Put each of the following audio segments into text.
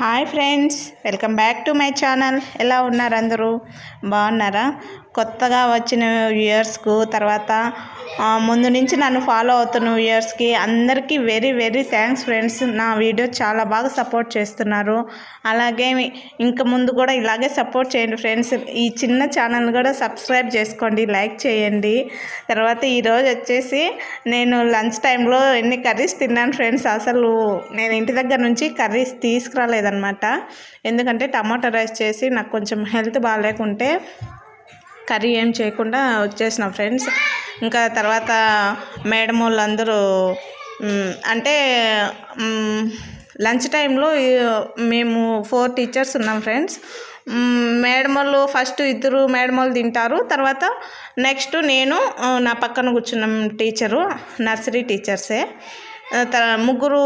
Hi friends welcome back to my channel. ఎలా ఉన్నారు అందరూ? బాగున్నారా? కొత్తగా వచ్చిన వ్యూయర్స్కు తర్వాత ముందు నుంచి నన్ను ఫాలో అవుతున్న వ్యూయర్స్కి అందరికీ వెరీ వెరీ థ్యాంక్స్ ఫ్రెండ్స్. నా వీడియో చాలా బాగా సపోర్ట్ చేస్తున్నారు. అలాగే ఇంకా ముందు కూడా ఇలాగే సపోర్ట్ చేయండి ఫ్రెండ్స్. ఈ చిన్న ఛానల్ కూడా సబ్స్క్రైబ్ చేసుకోండి లైక్ చేయండి. తర్వాత ఈరోజు వచ్చేసి నేను లంచ్ టైంలో ఎన్ని కర్రీస్ తిన్నాను ఫ్రెండ్స్. అసలు నేను ఇంటి దగ్గర నుంచి కర్రీస్ తీసుకురాలేదనమాట ఎందుకంటే టమాటో రైస్ చేసి నాకు కొంచెం హెల్త్ బాగాలేకుంటే కర్రీ ఏం చేయకుండా వచ్చేసిన ఫ్రెండ్స్. ఇంకా తర్వాత మేడం వాళ్ళందరూ అంటే లంచ్ టైంలో మేము ఫోర్ టీచర్స్ ఉన్నాం ఫ్రెండ్స్. మేడం వాళ్ళు ఫస్ట్ ఇద్దరు మేడం వాళ్ళు తింటారు. తర్వాత నెక్స్ట్ నేను నా పక్కన కూర్చున్న టీచరు నర్సరీ టీచర్సే. ముగ్గురు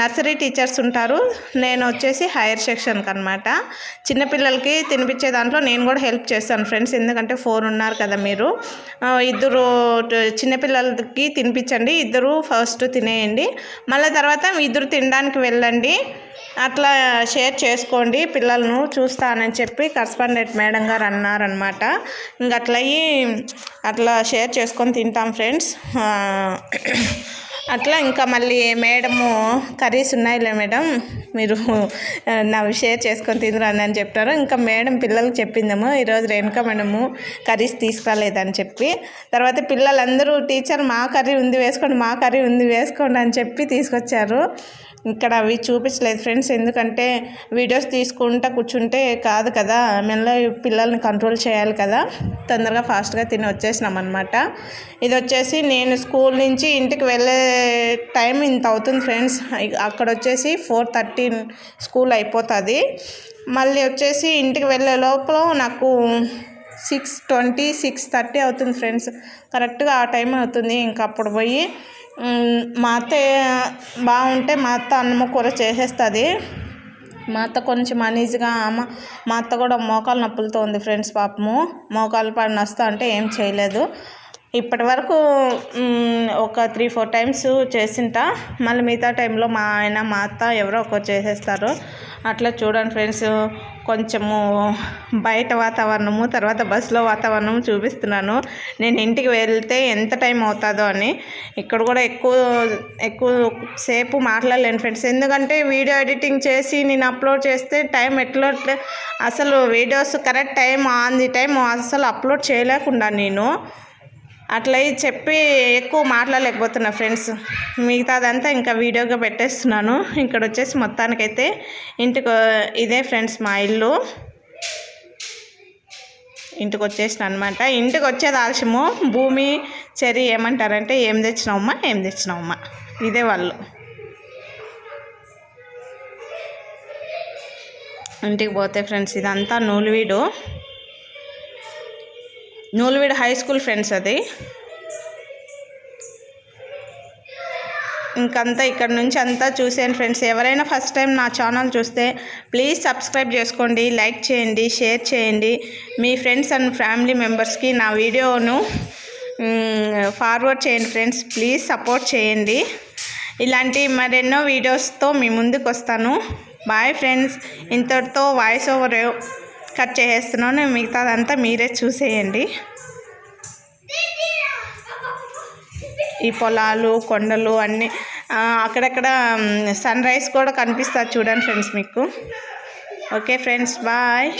నర్సరీ టీచర్స్ ఉంటారు. నేను వచ్చేసి హైయర్ సెక్షన్కి అనమాట చిన్నపిల్లలకి తినిపించే దాంట్లో నేను కూడా హెల్ప్ చేస్తాను ఫ్రెండ్స్. ఎందుకంటే ఫోర్ ఉన్నారు కదా మీరు. ఇద్దరు చిన్నపిల్లలకి తినిపించండి. ఇద్దరు ఫస్ట్ తినేయండి. మళ్ళీ తర్వాత ఇద్దరు తినడానికి వెళ్ళండి. అట్లా షేర్ చేసుకోండి. పిల్లలను చూస్తానని చెప్పి కరస్పాండెంట్ మేడం గారు అన్నారనమాట ఇంక అట్లయి అట్లా షేర్ చేసుకొని తింటాం ఫ్రెండ్స్. అట్లా ఇంకా మళ్ళీ మేడము కర్రీస్ ఉన్నాయిలే మేడం. మీరు నవ్వు షేర్ చేసుకొని తినరండి అని చెప్తారు. ఇంకా మేడం పిల్లలకి చెప్పిందేమో ఈరోజు రేణుకా మేడము కర్రీస్ తీసుకురాలేదని చెప్పి. తర్వాత పిల్లలందరూ టీచర్ మా కర్రీ ఉంది వేసుకోండి మా కర్రీ ఉంది వేసుకోండి అని చెప్పి తీసుకొచ్చారు. ఇక్కడ అవి చూపించలేదు ఫ్రెండ్స్ ఎందుకంటే వీడియోస్ తీసుకుంటా కూర్చుంటే కాదు కదా మెల్ల పిల్లల్ని కంట్రోల్ చేయాలి కదా. తొందరగా ఫాస్ట్గా తిని వచ్చేసినాం అనమాట ఇది వచ్చేసి నేను స్కూల్ నుంచి ఇంటికి వెళ్ళే టైం ఇంత అవుతుంది ఫ్రెండ్స్. అక్కడ వచ్చేసి ఫోర్ థర్టీ స్కూల్ అయిపోతుంది. మళ్ళీ వచ్చేసి ఇంటికి వెళ్ళే లోపల నాకు సిక్స్ ట్వంటీ సిక్స్ థర్టీ అవుతుంది ఫ్రెండ్స్. కరెక్ట్గా ఆ టైం అవుతుంది. ఇంకా అప్పుడు పోయి మా అత్త బాగుంటే మా అత్త అన్నము కూర చేసేస్తుంది. మా అత్త కొంచెం అనీజీగా అమ్మ మా అత్త కూడా మోకాలు నొప్పులతో ఉంది ఫ్రెండ్స్ పాపము. మోకాలు పడి నస్తా అంటే ఏం చేయలేదు. ఇప్పటి వరకు ఒక త్రీ ఫోర్ టైమ్స్ చేసింటా. మళ్ళీ మిగతా టైంలో మా ఆయన మా అత్త ఎవరో ఒకరు చేసేస్తారు. అట్లా చూడండి ఫ్రెండ్స్ కొంచెము బయట వాతావరణము తర్వాత బస్సులో వాతావరణము చూపిస్తున్నాను. నేను ఇంటికి వెళ్తే ఎంత టైం అవుతుందో అని. ఇక్కడ కూడా ఎక్కువ ఎక్కువ సేపు మాట్లాడలేను ఫ్రెండ్స్. ఎందుకంటే వీడియో ఎడిటింగ్ చేసి నేను అప్లోడ్ చేస్తే టైం ఎట్లా అసలు videos correct time on the time అసలు అప్లోడ్ చేయలేకుండా నేను. అట్లా చెప్పి ఎక్కువ మాట్లాడలేకపోతున్నా ఫ్రెండ్స్. మిగతాదంతా ఇంకా వీడియోగా పెట్టేస్తున్నాను. ఇక్కడ వచ్చేసి మొత్తానికైతే ఇంటికి ఇదే ఫ్రెండ్స్ మా ఇల్లు. ఇంటికి వచ్చేసిన అనమాట ఇంటికి వచ్చేది ఆలస్యము. భూమి చెరి ఏమంటారంటే ఏం తెచ్చినావమ్మా ఏం తెచ్చినావమ్మా. ఇదే వాళ్ళు. ఇంటికి పోతే ఫ్రెండ్స్ ఇదంతా Nuluveedu. Nuluveedu high school friends అది. ఇంకంతా ఇక్కడ నుంచి అంతా చూసాను ఫ్రెండ్స్ ఎవరైనా ఫస్ట్ టైం నా ఛానల్ చూస్తే ప్లీజ్ సబ్స్క్రైబ్ చేసుకోండి లైక్ చేయండి షేర్ చేయండి. మీ ఫ్రెండ్స్ అండ్ ఫ్యామిలీ మెంబర్స్కి నా వీడియోను ఫార్వర్డ్ చేయండి ఫ్రెండ్స్ ప్లీజ్ సపోర్ట్ చేయండి. ఇలాంటి మరెన్నో వీడియోస్తో మీ ముందుకు వస్తాను బాయ్ ఫ్రెండ్స్ ఇంతటితో వాయిస్ ఓవర్ కట్ చేసేస్తున్నాను. మిగతాదంతా మీరే చూసేయండి. ఈ పొలాలు కొండలు అన్నీ అక్కడక్కడ సన్ రైజ్ కూడా కనిపిస్తుంది చూడండి ఫ్రెండ్స్ మీకు. Okay friends bye.